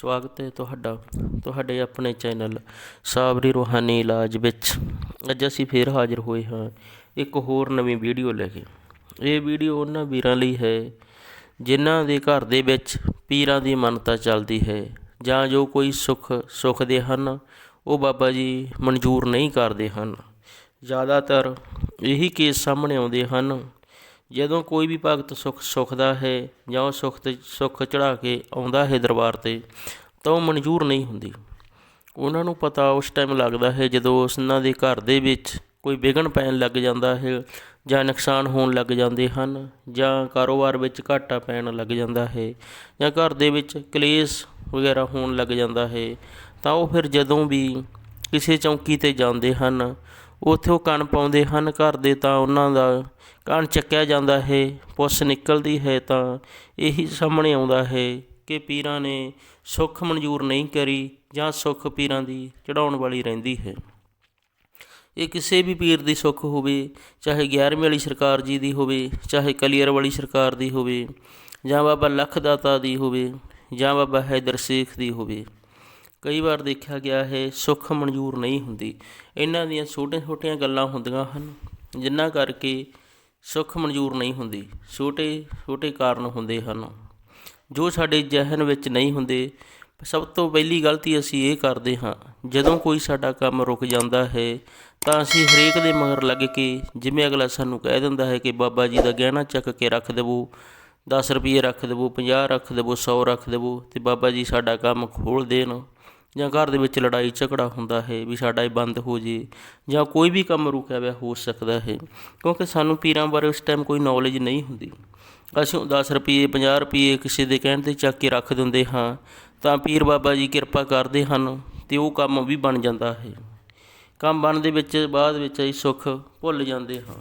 ਸਵਾਗਤ ਹੈ ਤੁਹਾਡਾ, ਤੁਹਾਡੇ ਆਪਣੇ ਚੈਨਲ ਸਾਬਰੀ ਰੂਹਾਨੀ ਇਲਾਜ ਵਿੱਚ। ਅੱਜ ਅਸੀਂ ਫੇਰ ਹਾਜ਼ਰ ਹੋਏ ਹਾਂ ਇੱਕ ਹੋਰ ਨਵੀਂ ਵੀਡੀਓ ਲੈ ਕੇ। ਇਹ ਵੀਡੀਓ ਉਹਨਾਂ ਵੀਰਾਂ ਲਈ ਹੈ ਜਿਨ੍ਹਾਂ ਦੇ ਘਰ ਦੇ ਵਿੱਚ ਪੀਰਾਂ ਦੀ ਮੰਨਤਾ ਚੱਲਦੀ ਹੈ ਜਾਂ ਜੋ ਕੋਈ ਸੁੱਖ ਸੁੱਖਦੇ ਹਨ, ਉਹ ਬਾਬਾ ਜੀ ਮਨਜ਼ੂਰ ਨਹੀਂ ਕਰਦੇ ਹਨ। ਜ਼ਿਆਦਾਤਰ ਇਹੀ ਕੇਸ ਸਾਹਮਣੇ ਆਉਂਦੇ ਹਨ ਜਦੋਂ ਕੋਈ ਵੀ ਭਗਤ ਸੁੱਖ ਸੁੱਖਦਾ ਹੈ ਜਾਂ ਉਹ ਸੁੱਖ ਤੇ ਸੁੱਖ ਚੜਾ ਕੇ ਆਉਂਦਾ ਹੈ ਦਰਬਾਰ ਤੇ ਤਾਂ ਉਹ ਮਨਜ਼ੂਰ ਨਹੀਂ ਹੁੰਦੀ। ਉਹਨਾਂ ਨੂੰ ਪਤਾ ਉਸ ਟਾਈਮ ਲੱਗਦਾ ਹੈ ਜਦੋਂ ਉਸਨਾਂ ਦੇ ਘਰ ਦੇ ਵਿੱਚ ਕੋਈ ਵਿਘਨ ਪੈਣ ਲੱਗ ਜਾਂਦਾ ਹੈ ਜਾਂ ਨੁਕਸਾਨ ਹੋਣ ਲੱਗ ਜਾਂਦੇ ਹਨ ਜਾਂ ਕਾਰੋਬਾਰ ਵਿੱਚ ਘਾਟਾ ਪੈਣ ਲੱਗ ਜਾਂਦਾ ਹੈ ਜਾਂ ਘਰ ਦੇ ਵਿੱਚ ਕਲੇਸ਼ ਵਗੈਰਾ ਹੋਣ ਲੱਗ ਜਾਂਦਾ ਹੈ ਤਾਂ ਉਹ ਫਿਰ ਜਦੋਂ ਵੀ ਕਿਸੇ ਚੌਂਕੀ ਤੇ ਜਾਂਦੇ ਹਨ ਉੱਥੇ ਉਹ ਕੰਨ ਪਾਉਂਦੇ ਹਨ ਘਰ ਦੇ ਤਾਂ ਉਹਨਾਂ ਦਾ ਕੰਨ ਚੱਕਿਆ ਜਾਂਦਾ ਹੈ ਪੁੱਸ ਨਿਕਲਦੀ ਹੈ ਤਾਂ ਇਹੀ ਸਾਹਮਣੇ ਆਉਂਦਾ ਹੈ ਕਿ ਪੀਰਾਂ ਨੇ ਸੁੱਖ ਮਨਜ਼ੂਰ ਨਹੀਂ ਕਰੀ ਜਾਂ ਸੁੱਖ ਪੀਰਾਂ ਦੀ ਚੜਾਉਣ ਵਾਲੀ ਰਹਿੰਦੀ ਹੈ। ਇਹ ਕਿਸੇ ਵੀ ਪੀਰ ਦੀ ਸੁੱਖ ਹੋਵੇ, ਚਾਹੇ 11ਵੀਂ ਵਾਲੀ ਸਰਕਾਰ ਜੀ ਦੀ ਹੋਵੇ, ਚਾਹੇ ਕਲੀਅਰ ਵਾਲੀ ਸਰਕਾਰ ਦੀ ਹੋਵੇ, ਜਾਂ ਬਾਬਾ ਲੱਖ ਦਾਤਾ ਦੀ ਹੋਵੇ, ਜਾਂ ਬਾਬਾ ਹੈਦਰ ਸ਼ੇਖ ਦੀ ਹੋਵੇ। ਕਈ ਵਾਰ ਦੇਖਿਆ ਗਿਆ ਹੈ ਸੁੱਖ ਮਨਜ਼ੂਰ ਨਹੀਂ ਹੁੰਦੀ। ਇਹਨਾਂ ਦੀਆਂ ਛੋਟੀਆਂ ਛੋਟੀਆਂ ਗੱਲਾਂ ਹੁੰਦੀਆਂ ਹਨ, ਜਿਨ੍ਹਾਂ ਕਰਕੇ ਸੁੱਖ ਮਨਜ਼ੂਰ ਨਹੀਂ ਹੁੰਦੀ। ਛੋਟੇ ਛੋਟੇ ਕਾਰਨ ਹੁੰਦੇ ਹਨ। ਜੋ ਸਾਡੇ ਜ਼ਿਹਨ ਵਿੱਚ ਨਹੀਂ ਹੁੰਦੇ, ਸਭ ਤੋਂ ਪਹਿਲੀ ਗਲਤੀ ਅਸੀਂ ਇਹ ਕਰਦੇ ਹਾਂ, ਜਦੋਂ ਕੋਈ ਸਾਡਾ ਕੰਮ ਰੁਕ ਜਾਂਦਾ ਹੈ, ਤਾਂ ਅਸੀਂ ਹਰੇਕ ਦੇ ਮਗਰ ਲੱਗ ਕੇ, ਜਿਵੇਂ ਅਗਲਾ ਸਾਨੂੰ ਕਹਿ ਦਿੰਦਾ ਹੈ ਕਿ ਬਾਬਾ ਜੀ ਦਾ ਗਹਿਣਾ ਚੱਕ ਕੇ ਰੱਖ ਦੇਵੋ 10 ਰੁਪਏ ਰੱਖ ਦੇਵੋ 50 ਰੱਖ ਦੇਵੋ 100 ਰੱਖ ਦੇਵੋ ਤੇ ਬਾਬਾ ਜੀ ਸਾਡਾ ਕੰਮ ਖੋਲ ਦੇਣ। ਜਾਂ ਘਰ ਦੇ ਵਿੱਚ ਲੜਾਈ ਝਗੜਾ ਹੁੰਦਾ ਹੈ ਵੀ ਸਾਡਾ ਇਹ ਬੰਦ ਹੋ ਜੇ ਜਾਂ ਕੋਈ ਵੀ ਕੰਮ ਰੁਕਿਆ ਹੋਇਆ ਹੋ ਸਕਦਾ ਹੈ, ਕਿਉਂਕਿ ਸਾਨੂੰ ਪੀਰਾਂ ਬਾਰੇ ਉਸ ਟਾਈਮ ਕੋਈ ਨੌਲੇਜ ਨਹੀਂ ਹੁੰਦੀ। ਅਸੀਂ 10 ਰੁਪਏ 50 ਰੁਪਏ ਕਿਸੇ ਦੇ ਕਹਿਣ ਤੇ ਚੱਕ ਕੇ ਰੱਖ ਦਿੰਦੇ ਹਾਂ, ਤਾਂ ਪੀਰ ਬਾਬਾ ਜੀ ਕਿਰਪਾ ਕਰਦੇ ਹਨ ਤੇ ਉਹ ਕੰਮ ਵੀ ਬਣ ਜਾਂਦਾ ਹੈ। ਕੰਮ ਬਣ ਦੇ ਵਿੱਚ, ਬਾਅਦ ਵਿੱਚ ਅਸੀਂ ਸੁੱਖ ਭੁੱਲ ਜਾਂਦੇ ਹਾਂ।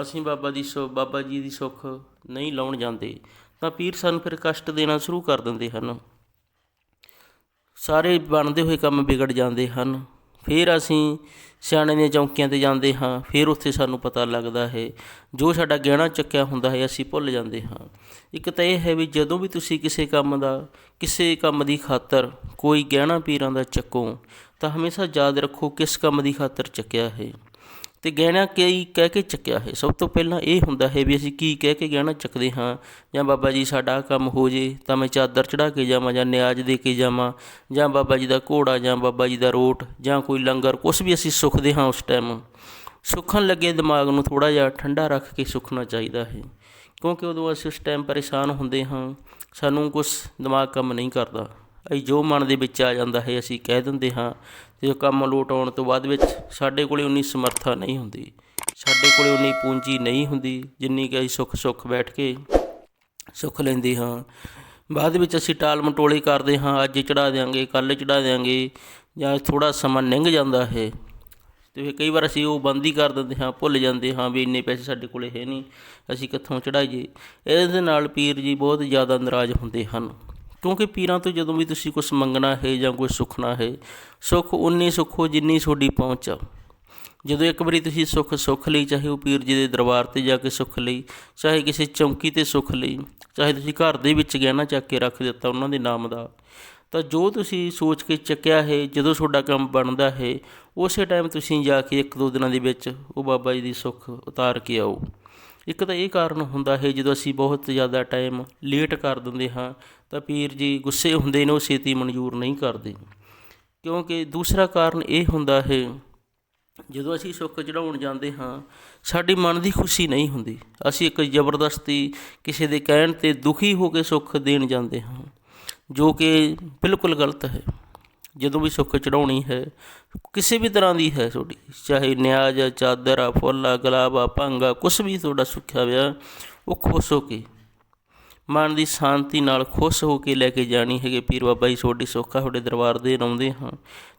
ਅਸੀਂ ਬਾਬਾ ਦੀ ਸੁ, ਬਾਬਾ ਜੀ ਦੀ ਸੁੱਖ ਨਹੀਂ ਲਾਉਣ ਜਾਂਦੇ, ਤਾਂ ਪੀਰ ਸਾਨੂੰ ਫਿਰ ਕਸ਼ਟ ਦੇਣਾ ਸ਼ੁਰੂ ਕਰ ਦਿੰਦੇ ਹਨ। ਸਾਰੇ ਬਣਦੇ ਹੋਏ ਕੰਮ ਵਿਗੜ ਜਾਂਦੇ ਹਨ। ਫਿਰ ਅਸੀਂ ਸਿਆਣੇ ਦੀਆਂ ਚੌਂਕੀਆਂ ਤੇ ਜਾਂਦੇ ਹਾਂ। ਫਿਰ ਉੱਥੇ ਸਾਨੂੰ ਪਤਾ ਲੱਗਦਾ ਹੈ, ਜੋ ਸਾਡਾ ਗਹਿਣਾ ਚੱਕਿਆ ਹੁੰਦਾ ਹੈ, ਅਸੀਂ ਭੁੱਲ ਜਾਂਦੇ ਹਾਂ। ਇੱਕ ਤਾਂ ਇਹ ਹੈ ਵੀ ਜਦੋਂ ਵੀ ਤੁਸੀਂ ਕਿਸੇ ਕੰਮ ਦਾ, ਕਿਸੇ ਕੰਮ ਦੀ ਖਾਤਰ ਕੋਈ ਗਹਿਣਾ ਪੀਰਾਂ ਦਾ ਚੱਕੋ, ਤਾਂ ਹਮੇਸ਼ਾ ਯਾਦ ਰੱਖੋ ਕਿਸ ਕੰਮ ਦੀ ਖਾਤਰ ਚੱਕਿਆ ਹੈ। ਤੇ ਗਹਿਣਾ ਕਈ ਕਹਿ ਕੇ ਚੱਕਿਆ ਹੈ। ਸਭ ਤੋਂ ਪਹਿਲਾਂ ਇਹ ਹੁੰਦਾ ਹੈ ਵੀ ਅਸੀਂ ਕੀ ਕਹਿ ਕੇ ਗਹਿਣਾ ਚੱਕਦੇ ਹਾਂ ਜਾਂ ਬਾਬਾ ਜੀ ਸਾਡਾ ਕੰਮ ਹੋ ਜੇ ਤਾਂ ਮੈਂ ਚਾਦਰ ਚੜਾ ਕੇ ਜਾਵਾਂ ਜਾਂ ਨਿਆਜ ਦੇ ਕੇ ਜਾਵਾਂ ਜਾਂ ਬਾਬਾ ਜੀ ਦਾ ਘੋੜਾ ਜਾਂ ਬਾਬਾ ਜੀ ਦਾ ਰੋਟ ਜਾਂ ਕੋਈ ਲੰਗਰ ਕੁਝ ਵੀ ਅਸੀਂ ਸੁਖਦੇ ਹਾਂ ਉਸ ਟਾਈਮ। ਸੁੱਖਣ ਲੱਗੇ ਦਿਮਾਗ ਨੂੰ ਥੋੜਾ ਜਿਹਾ ਠੰਡਾ ਰੱਖ ਕੇ ਸੁਖਣਾ ਚਾਹੀਦਾ ਹੈ ਕਿਉਂਕਿ ਉਦੋਂ ਅਸੀਂ ਉਸ ਟਾਈਮ ਪਰੇਸ਼ਾਨ ਹੁੰਦੇ ਹਾਂ, ਸਾਨੂੰ ਕੁਝ ਦਿਮਾਗ ਕੰਮ ਨਹੀਂ ਕਰਦਾ। ਅਸੀਂ ਜੋ ਮਨ ਦੇ ਵਿੱਚ ਆ ਜਾਂਦਾ ਹੈ, ਅਸੀਂ ਕਹਿ ਦਿੰਦੇ ਹਾਂ ਤੇ ਕੰਮ ਲੋਟ ਆਉਣ ਤੋਂ ਬਾਅਦ ਵਿੱਚ ਸਾਡੇ ਕੋਲੇ ਉਨੀ ਸਮਰੱਥਾ ਨਹੀਂ ਹੁੰਦੀ, ਸਾਡੇ ਕੋਲੇ ਉਨੀ ਪੂੰਜੀ ਨਹੀਂ ਹੁੰਦੀ, ਜਿੰਨੀ ਕਿ ਅਸੀਂ ਸੁੱਖ ਸੁੱਖ ਬੈਠ ਕੇ ਸੁੱਖ ਲੈਂਦੇ ਹਾਂ। ਬਾਅਦ ਵਿੱਚ ਅਸੀਂ ਟਾਲ ਮਟੋਲੇ ਕਰਦੇ ਹਾਂ, ਅੱਜ ਚੜਾ ਦੇਾਂਗੇ ਕੱਲ ਚੜਾ ਦੇਾਂਗੇ ਜਾਂ ਥੋੜਾ ਸਮਾਂ ਲੰਘ ਜਾਂਦਾ ਹੈ। ਤੇ ਫਿਰ ਕਈ ਵਾਰ ਅਸੀਂ ਉਹ ਬੰਦ ਹੀ ਕਰ ਦਿੰਦੇ ਹਾਂ, ਭੁੱਲ ਜਾਂਦੇ ਹਾਂ ਵੀ ਇੰਨੇ ਪੈਸੇ ਸਾਡੇ ਕੋਲੇ ਹੈ ਨਹੀਂ, ਅਸੀਂ ਕਿੱਥੋਂ ਚੜਾਈਏ ਇਹਦੇ ਨਾਲ ਪੀਰ ਜੀ ਬਹੁਤ ਜ਼ਿਆਦਾ ਨਾਰਾਜ਼ ਹੁੰਦੇ ਹਨ। ਕਿਉਂਕਿ ਪੀਰਾਂ ਤੋਂ ਜਦੋਂ ਵੀ ਤੁਸੀਂ ਕੁਝ ਮੰਗਣਾ ਹੈ ਜਾਂ ਕੁਝ ਸੁਖਣਾ ਹੈ, ਸੁੱਖ ਉਨੀ ਸੁੱਖੋ ਜਿੰਨੀ ਤੁਹਾਡੀ ਪਹੁੰਚ ਆ। ਜਦੋਂ ਇੱਕ ਵਾਰੀ ਤੁਸੀਂ ਸੁੱਖ ਸੁੱਖ ਲਈ, ਚਾਹੇ ਉਹ ਪੀਰ ਜੀ ਦੇ ਦਰਬਾਰ ਤੇ ਜਾ ਕੇ ਸੁੱਖ ਲਈ, ਚਾਹੇ ਕਿਸੇ ਚੌਂਕੀ ਤੇ ਸੁੱਖ ਲਈ, ਚਾਹੇ ਤੁਸੀਂ ਘਰ ਦੇ ਵਿੱਚ ਗਹਿਣਾ ਚੱਕ ਕੇ ਰੱਖ ਦਿੱਤਾ ਉਹਨਾਂ ਦੇ ਨਾਮ ਦਾ, ਤਾਂ ਜੋ ਤੁਸੀਂ ਸੋਚ ਕੇ ਚੱਕਿਆ ਹੈ, ਜਦੋਂ ਤੁਹਾਡਾ ਕੰਮ ਬਣਦਾ ਹੈ, ਉਸੇ ਟਾਈਮ ਤੁਸੀਂ ਜਾ ਕੇ ਇੱਕ ਦੋ ਦਿਨਾਂ ਦੇ ਵਿੱਚ ਉਹ ਬਾਬਾ ਜੀ ਦੀ ਸੁੱਖ ਉਤਾਰ ਕੇ ਆਓ। ਇੱਕ ਤਾਂ ਇਹ ਕਾਰਨ ਹੁੰਦਾ ਹੈ, ਜਦੋਂ ਅਸੀਂ ਬਹੁਤ ਜ਼ਿਆਦਾ ਟਾਈਮ ਲੇਟ ਕਰ ਦਿੰਦੇ ਹਾਂ, ਤਾਂ ਪੀਰ ਜੀ ਗੁੱਸੇ ਹੁੰਦੇ ਨੇ, ਉਹ ਛੇਤੀ ਮਨਜ਼ੂਰ ਨਹੀਂ ਕਰਦੇ। ਕਿਉਂਕਿ ਦੂਸਰਾ ਕਾਰਨ ਇਹ ਹੁੰਦਾ ਹੈ, ਜਦੋਂ ਅਸੀਂ ਸੁੱਖ ਚੜਾਉਣ ਜਾਂਦੇ ਹਾਂ, ਸਾਡੀ ਮਨ ਦੀ ਖੁਸ਼ੀ ਨਹੀਂ ਹੁੰਦੀ। ਅਸੀਂ ਇੱਕ ਜ਼ਬਰਦਸਤੀ ਕਿਸੇ ਦੇ ਕਹਿਣ ਤੇ ਦੁਖੀ ਹੋ ਕੇ ਸੁੱਖ ਦੇਣ ਜਾਂਦੇ ਹਾਂ, ਜੋ ਕਿ ਬਿਲਕੁਲ ਗਲਤ ਹੈ। ਜਦੋਂ ਵੀ ਸੁੱਖ ਚੜਾਉਣੀ ਹੈ, ਕਿਸੇ ਵੀ ਤਰ੍ਹਾਂ ਦੀ ਹੈ ਤੁਹਾਡੀ, ਚਾਹੇ ਨਿਆਜ ਆ, ਚਾਦਰ ਆ, ਫੁੱਲ ਆ, ਗੁਲਾਬ ਆ, ਭੰਗ ਆ, ਕੁਛ ਵੀ ਤੁਹਾਡਾ ਸੁੱਖਿਆ ਵਿਆ ਉਹ ਖੁਸ਼ ਹੋ ਕੇ, ਮਨ ਦੀ ਸ਼ਾਂਤੀ ਨਾਲ ਖੁਸ਼ ਹੋ ਕੇ ਲੈ ਕੇ ਜਾਣੀ ਹੈਗੇ। ਪੀਰ ਬਾਬਾ ਜੀ, ਤੁਹਾਡੀ ਸੁੱਖਾ ਤੁਹਾਡੇ ਦਰਬਾਰ ਦੇ ਆਉਂਦੇ ਹਾਂ,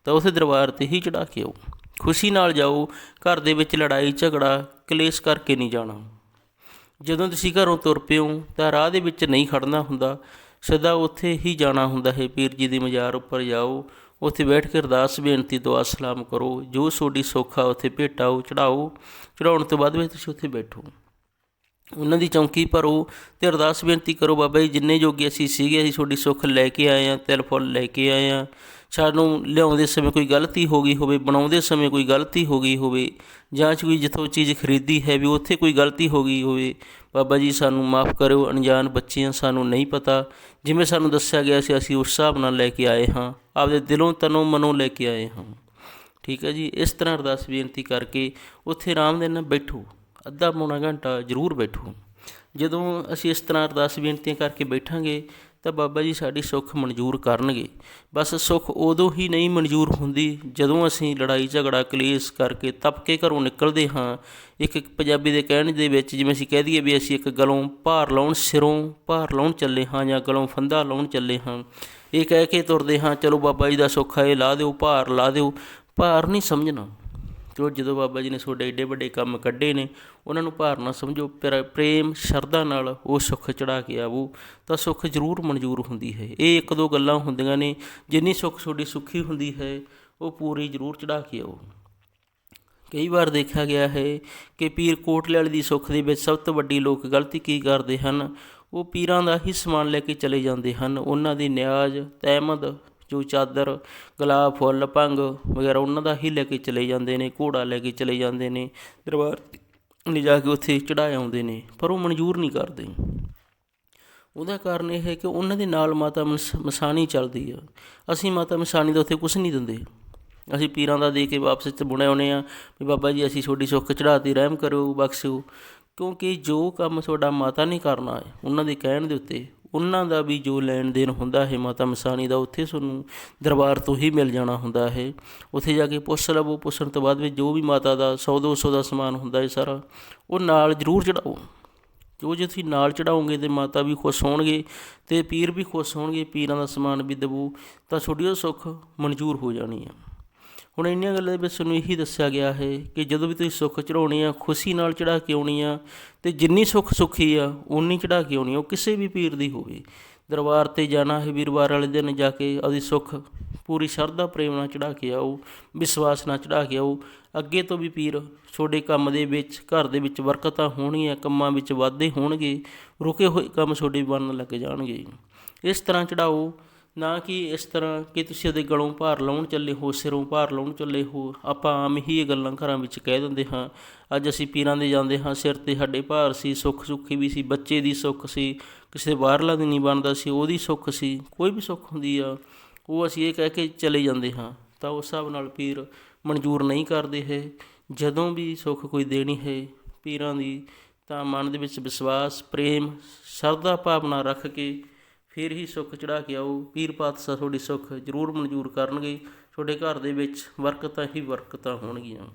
ਤਾਂ ਉਸੇ ਦਰਬਾਰ ਤੇ ਹੀ ਚੜਾ ਕੇ ਆਓ। ਖੁਸ਼ੀ ਨਾਲ ਜਾਓ, ਘਰ ਦੇ ਵਿੱਚ ਲੜਾਈ, ਝਗੜਾ, ਕਲੇਸ਼ ਕਰਕੇ ਨਹੀਂ ਜਾਣਾ। ਜਦੋਂ ਤੁਸੀਂ ਘਰੋਂ ਤੁਰ ਪਿਓ, ਤਾਂ ਰਾਹ ਦੇ ਵਿੱਚ ਨਹੀਂ ਖੜਨਾ ਹੁੰਦਾ, ਸਦਾ ਉੱਥੇ ਹੀ ਜਾਣਾ ਹੁੰਦਾ ਹੈ। ਪੀਰ ਜੀ ਦੀ ਮਜ਼ਾਰ ਉੱਪਰ ਜਾਓ ਉੱਥੇ ਬੈਠ ਕੇ ਅਰਦਾਸ ਬੇਨਤੀ ਦੁਆ ਸਲਾਮ ਕਰੋ, ਜੋ ਤੁਹਾਡੀ ਸੋਖਾ ਉੱਥੇ ਭੇਟਾਓ, ਚੜਾਓ, ਚੜਾਉਣ ਤੋਂ ਬਾਅਦ ਵਿੱਚ ਤੁਸੀਂ ਉੱਥੇ ਬੈਠੋ। ਉਹਨਾਂ ਦੀ ਚੌਂਕੀ ਭਰੋ ਤੇ ਅਰਦਾਸ ਬੇਨਤੀ ਕਰੋ, ਬਾਬਾ ਜੀ, ਜਿੰਨੇ ਜੋਗੇ ਅਸੀਂ ਸੀਗੇ, ਅਸੀਂ ਤੁਹਾਡੀ ਸੁੱਖ ਲੈ ਕੇ ਆਏ ਆ ਤਿਲ ਫੁੱਲ ਲੈ ਕੇ ਆਏ ਆ ਸਾਨੂੰ ਲਿਆਉਂਦੇ ਸਮੇਂ ਕੋਈ ਗਲਤੀ ਹੋ ਗਈ ਹੋਵੇ, ਬਣਾਉਂਦੇ ਸਮੇਂ ਕੋਈ ਗਲਤੀ ਹੋ ਗਈ ਹੋਵੇ ਜਾਂ ਕੋਈ ਜਿੱਥੋਂ ਚੀਜ਼ ਖਰੀਦੀ ਹੈ ਵੀ ਉੱਥੇ ਕੋਈ ਗਲਤੀ ਹੋ ਗਈ ਹੋਵੇ, ਬਾਬਾ ਜੀ, ਸਾਨੂੰ ਮਾਫ ਕਰਿਓ। ਅਣਜਾਣ ਬੱਚੇ ਹਾਂ, ਸਾਨੂੰ ਨਹੀਂ ਪਤਾ। ਜਿਵੇਂ ਸਾਨੂੰ ਦੱਸਿਆ ਗਿਆ ਸੀ, ਅਸੀਂ ਉਸ ਹਿਸਾਬ ਨਾਲ ਲੈ ਕੇ ਆਏ ਹਾਂ। ਆਪਦੇ ਦਿਲੋਂ ਤਨੋਂ ਮਨੋਂ ਲੈ ਕੇ ਆਏ ਹਾਂ। ਠੀਕ ਹੈ ਜੀ, ਇਸ ਤਰ੍ਹਾਂ ਅਰਦਾਸ ਬੇਨਤੀ ਕਰਕੇ ਉੱਥੇ ਆਰਾਮ ਦੇ ਨਾਲ ਬੈਠੋ, ਅੱਧਾ ਪੌਣਾ ਘੰਟਾ ਜ਼ਰੂਰ ਬੈਠੋ। ਜਦੋਂ ਅਸੀਂ ਇਸ ਤਰ੍ਹਾਂ ਅਰਦਾਸ ਬੇਨਤੀਆਂ ਕਰਕੇ ਬੈਠਾਂਗੇ ਤਾਂ ਬਾਬਾ ਜੀ ਸਾਡੀ ਸੁੱਖ ਮਨਜ਼ੂਰ ਕਰਨਗੇ। ਬਸ ਸੁੱਖ ਉਦੋਂ ਹੀ ਨਹੀਂ ਮਨਜ਼ੂਰ ਹੁੰਦੀ ਜਦੋਂ ਅਸੀਂ ਲੜਾਈ ਝਗੜਾ ਕਲੇਸ਼ ਕਰਕੇ ਤਪ ਕੇ ਘਰੋਂ ਨਿਕਲਦੇ ਹਾਂ। ਇੱਕ ਇੱਕ ਪੰਜਾਬੀ ਦੇ ਕਹਿਣ ਦੇ ਵਿੱਚ ਜਿਵੇਂ ਅਸੀਂ ਕਹਿ ਦਈਏ ਵੀ ਅਸੀਂ ਇੱਕ ਗਲੋਂ ਭਾਰ ਲਾਉਣ ਸਿਰੋਂ ਭਾਰ ਲਾਉਣ ਚੱਲੇ ਹਾਂ ਜਾਂ ਗਲੋਂ ਫੰਦਾ ਲਾਉਣ ਚੱਲੇ ਹਾਂ। ਇਹ ਕਹਿ ਕੇ ਤੁਰਦੇ ਹਾਂ, ਚਲੋ ਬਾਬਾ ਜੀ ਦਾ ਸੁੱਖ ਹੈ ਇਹ ਲਾ ਦਿਓ, ਭਾਰ ਲਾ ਦਿਓ। ਭਾਰ ਨਹੀਂ ਸਮਝਣਾ। ਜੋ ਜਦੋਂ ਬਾਬਾ ਜੀ ਨੇ ਤੁਹਾਡੇ ਏਡੇ ਵੱਡੇ ਕੰਮ ਕੱਢੇ ਨੇ, ਉਹਨਾਂ ਨੂੰ ਭਾਰ ਨਾ ਸਮਝੋ ਪਰ ਪ੍ਰੇਮ, ਸ਼ਰਧਾ ਨਾਲ ਉਹ ਸੁੱਖ ਚੜਾ ਕੇ ਆਵੋ, ਤਾਂ ਸੁੱਖ ਜ਼ਰੂਰ ਮਨਜ਼ੂਰ ਹੁੰਦੀ ਹੈ। ਇਹ ਇੱਕ ਦੋ ਗੱਲਾਂ ਹੁੰਦੀਆਂ ਨੇ, ਜਿੰਨੀ ਸੁੱਖ ਤੁਹਾਡੀ ਸੁੱਖੀ ਹੁੰਦੀ ਹੈ, ਉਹ ਪੂਰੀ ਜ਼ਰੂਰ ਚੜਾ ਕੇ ਆਓ। ਕਈ ਵਾਰ ਦੇਖਿਆ ਗਿਆ ਹੈ ਕਿ ਪੀਰ ਕੋਟਲੇ ਵਾਲੇ ਦੀ ਸੁੱਖ ਦੇ ਵਿੱਚ ਸਭ ਤੋਂ ਵੱਡੀ ਲੋਕ ਗਲਤੀ ਕੀ ਕਰਦੇ ਹਨ? ਉਹ ਪੀਰਾਂ ਦਾ ਹੀ ਸਮਾਨ ਲੈ ਕੇ ਚਲੇ ਜਾਂਦੇ ਹਨ। ਉਹਨਾਂ ਦੀ ਨਿਆਜ਼, ਤਹਿਮਦ ਜੋ ਚਾਦਰ, ਗੁਲਾਬ, ਫੁੱਲ, ਭੰਗ ਵਗੈਰਾ ਉਹਨਾਂ ਦਾ ਹੀ ਲੈ ਕੇ ਚਲੇ ਜਾਂਦੇ ਨੇ, ਘੋੜਾ ਲੈ ਕੇ ਚਲੇ ਜਾਂਦੇ ਨੇ, ਦਰਬਾਰ ਲਿਜਾ ਕੇ ਉੱਥੇ ਚੜਾਏ ਆਉਂਦੇ ਨੇ, ਪਰ ਉਹ ਮਨਜ਼ੂਰ ਨਹੀਂ ਕਰਦੇ। ਉਹਦਾ ਕਾਰਨ ਇਹ ਹੈ ਕਿ ਉਹਨਾਂ ਦੇ ਨਾਲ ਮਾਤਾ ਮਸ- ਮਸਾਣੀ ਚੱਲਦੀ ਆ। ਅਸੀਂ ਮਾਤਾ ਮਸਾਣੀ ਦਾ ਉੱਥੇ ਕੁਝ ਨਹੀਂ ਦਿੰਦੇ। ਅਸੀਂ ਪੀਰਾਂ ਦਾ ਦੇ ਕੇ ਵਾਪਸ 'ਚ ਬੁਣੇ ਆਉਨੇ ਆ ਵੀ ਬਾਬਾ ਜੀ, ਅਸੀਂ ਤੁਹਾਡੀ ਸੁੱਖ ਚੜਾਤੀ ਰਹਿਮ ਕਰੋ ਬਖਸ਼ੋ ਕਿਉਂਕਿ ਜੋ ਕੰਮ ਤੁਹਾਡਾ ਮਾਤਾ ਨੇ ਕਰਨਾ ਹੈ, ਉਹਨਾਂ ਦੇ ਕਹਿਣ ਦੇ ਉੱਤੇ ਉਹਨਾਂ ਦਾ ਵੀ ਜੋ ਲੈਣ ਦੇਣ ਹੁੰਦਾ ਹੈ, ਮਾਤਾ ਮਸਾਣੀ ਦਾ, ਉੱਥੇ ਤੁਹਾਨੂੰ ਦਰਬਾਰ ਤੋਂ ਹੀ ਮਿਲ ਜਾਣਾ ਹੁੰਦਾ ਹੈ। ਉੱਥੇ ਜਾ ਕੇ ਪੁੱਛ ਲਵੋ, ਪੁੱਛਣ ਤੋਂ ਬਾਅਦ ਵਿੱਚ ਜੋ ਵੀ ਮਾਤਾ ਦਾ 100 200 ਦਾ ਸਮਾਨ ਹੁੰਦਾ ਹੈ ਸਾਰਾ, ਉਹ ਨਾਲ ਜ਼ਰੂਰ ਚੜਾਓ। ਜੋ ਜੇ ਤੁਸੀਂ ਨਾਲ ਚੜਾਓਗੇ ਤੇ ਮਾਤਾ ਵੀ ਖੁਸ਼ ਹੋਣਗੇ ਤੇ ਪੀਰ ਵੀ ਖੁਸ਼ ਹੋਣਗੇ, ਪੀਰਾਂ ਦਾ ਸਮਾਨ ਵੀ ਦੇਵੋ, ਤਾਂ ਤੁਹਾਡੀ ਉਹ ਸੁੱਖ ਮਨਜ਼ੂਰ ਹੋ ਜਾਣੀ ਹੈ। ਹੁਣ ਇੰਨੀਆਂ ਗੱਲਾਂ ਦੇ ਵਿੱਚ ਤੁਹਾਨੂੰ ਇਹੀ ਦੱਸਿਆ ਗਿਆ ਹੈ ਕਿ ਜਦੋਂ ਵੀ ਤੁਸੀਂ ਸੁੱਖ ਚੜਾਉਣੀ ਆ, ਖੁਸ਼ੀ ਨਾਲ ਚੜਾ ਕੇ ਆਉਣੀ ਆ ਤੇ ਜਿੰਨੀ ਸੁੱਖ ਸੁਖੀ ਆ ਉਨੀ ਚੜਾ ਕੇ ਆਉਣੀ ਆ, ਉਹ ਕਿਸੇ ਵੀ ਪੀਰ ਦੀ ਹੋਵੇ। ਦਰਬਾਰ ਤੇ ਜਾਣਾ ਹੈ ਵੀਰਵਾਰ ਵਾਲੇ ਦਿਨ ਜਾ ਕੇ ਉਹਦੀ ਸੁੱਖ, ਪੂਰੀ ਸ਼ਰਧਾ, ਪ੍ਰੇਮ ਨਾਲ ਚੜਾ ਕੇ ਆਓ, ਵਿਸ਼ਵਾਸ ਨਾਲ ਚੜਾ ਕੇ ਆਓ। ਅੱਗੇ ਤੋਂ ਵੀ ਪੀਰ, ਤੁਹਾਡੇ ਕੰਮ ਦੇ ਵਿੱਚ, ਘਰ ਦੇ ਵਿੱਚ ਬਰਕਤਾਂ ਹੋਣਗੀਆਂ, ਕੰਮਾਂ ਵਿੱਚ ਵਾਧੇ ਹੋਣਗੇ, ਰੁਕੇ ਹੋਏ ਕੰਮ ਤੁਹਾਡੇ ਬਣਨ ਲੱਗ ਜਾਣਗੇ। ਇਸ ਤਰ੍ਹਾਂ ਚੜਾਓ ਨਾ ਕਿ ਇਸ ਤਰ੍ਹਾਂ ਕਿ ਤੁਸੀਂ ਉਹਦੇ ਗਲੋਂ ਭਾਰ ਲਾਉਣ ਚੱਲੇ ਹੋ, ਸਿਰੋਂ ਭਾਰ ਲਾਉਣ ਚੱਲੇ ਹੋ, ਆਪਾਂ ਆਮ ਹੀ ਇਹ ਗੱਲਾਂ ਘਰਾਂ ਵਿੱਚ ਕਹਿ ਦਿੰਦੇ ਹਾਂ। ਅੱਜ ਅਸੀਂ ਪੀਰਾਂ ਦੇ ਜਾਂਦੇ ਹਾਂ, ਸਿਰ ਤੇ ਸਾਡੇ ਭਾਰ ਸੀ, ਸੁੱਖ ਸੁੱਖੀ ਵੀ ਸੀ, ਬੱਚੇ ਦੀ ਸੁੱਖ ਸੀ, ਕਿਸੇ ਦੇ ਬਾਹਰਲਾ ਦੀ ਨਹੀਂ ਬਣਦਾ ਸੀ, ਉਹਦੀ ਸੁੱਖ ਸੀ, ਕੋਈ ਵੀ ਸੁੱਖ ਹੁੰਦੀ ਆ, ਉਹ ਅਸੀਂ ਇਹ ਕਹਿ ਕੇ ਚਲੇ ਜਾਂਦੇ ਹਾਂ। ਤਾਂ ਉਸ ਹਿਸਾਬ ਨਾਲ ਪੀਰ ਮਨਜ਼ੂਰ ਨਹੀਂ ਕਰਦੇ ਹੈ ਜਦੋਂ ਵੀ ਸੁੱਖ ਕੋਈ ਦੇਣੀ ਹੈ ਪੀਰਾਂ ਦੀ, ਤਾਂ ਮਨ ਦੇ ਵਿੱਚ ਵਿਸ਼ਵਾਸ, ਪ੍ਰੇਮ, ਸ਼ਰਧਾ ਭਾਵਨਾ ਰੱਖ ਕੇ ਫਿਰ ਹੀ ਸੁੱਖ ਚੜਾ ਕੇ ਆਓ ਪੀਰ ਪਾਤਸ਼ਾਹ ਤੁਹਾਡੀ ਸੁੱਖ ਜ਼ਰੂਰ ਮਨਜ਼ੂਰ ਕਰਨਗੇ। ਤੁਹਾਡੇ ਘਰ ਦੇ ਵਿੱਚ ਬਰਕਤਾਂ ਹੀ ਬਰਕਤਾਂ ਹੋਣਗੀਆਂ।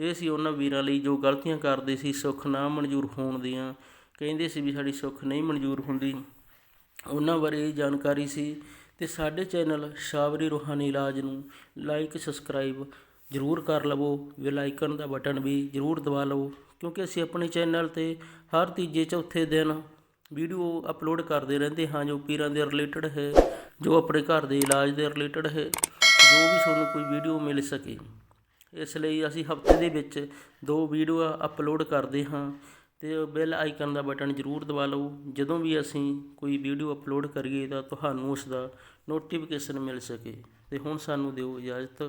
ਇਹ ਸੀ ਉਹਨਾਂ ਵੀਰਾਂ ਲਈ ਜੋ ਗਲਤੀਆਂ ਕਰਦੇ ਸੀ, ਸੁੱਖ ਨਾ ਮਨਜ਼ੂਰ ਹੋਣ ਦੀਆਂ। ਕਹਿੰਦੇ ਸੀ ਵੀ ਸਾਡੀ ਸੁੱਖ ਨਹੀਂ ਮਨਜ਼ੂਰ ਹੁੰਦੀ। ਉਹਨਾਂ ਬਾਰੇ ਇਹ ਜਾਣਕਾਰੀ ਸੀ ਤੇ ਸਾਡੇ ਚੈਨਲ ਸ਼ਾਵਰੀ ਰੂਹਾਨੀ ਇਲਾਜ ਨੂੰ ਲਾਈਕ ਸਬਸਕ੍ਰਾਈਬ ਜ਼ਰੂਰ ਕਰ ਲਵੋ। ਬੈਲ ਆਈਕਨ ਦਾ ਬਟਨ ਵੀ ਜ਼ਰੂਰ ਦਬਾ ਲਵੋ। ਕਿਉਂਕਿ ਅਸੀਂ ਆਪਣੇ ਚੈਨਲ ਤੇ ਹਰ ਤੀਜੇ, ਚੌਥੇ ਦਿਨ ਵੀਡੀਓ ਅਪਲੋਡ ਕਰਦੇ ਰਹਿੰਦੇ ਹਾਂ, ਜੋ ਪੀਰਾਂ ਦੇ ਰਿਲੇਟਡ ਹੈ, ਜੋ ਆਪਣੇ ਘਰ ਦੇ ਇਲਾਜ ਦੇ ਰਿਲੇਟਡ ਹੈ, ਜੋ ਵੀ ਤੁਹਾਨੂੰ ਕੋਈ ਵੀਡੀਓ ਮਿਲ ਸਕੇ। ਇਸ ਲਈ ਅਸੀਂ ਹਫ਼ਤੇ ਦੇ ਵਿੱਚ ਦੋ ਵੀਡੀਓ ਅਪਲੋਡ ਕਰਦੇ ਹਾਂ ਤੇ ਬੈਲ ਆਈਕਨ ਦਾ ਬਟਨ ਜ਼ਰੂਰ ਦਬਾ ਲਓ। ਜਦੋਂ ਵੀ ਅਸੀਂ ਕੋਈ ਵੀਡੀਓ ਅਪਲੋਡ ਕਰੀਏ ਤਾਂ ਤੁਹਾਨੂੰ ਉਸ ਦਾ ਨੋਟੀਫਿਕੇਸ਼ਨ ਮਿਲ ਸਕੇ ਤੇ ਹੁਣ ਸਾਨੂੰ ਦਿਓ ਇਜਾਜ਼ਤ।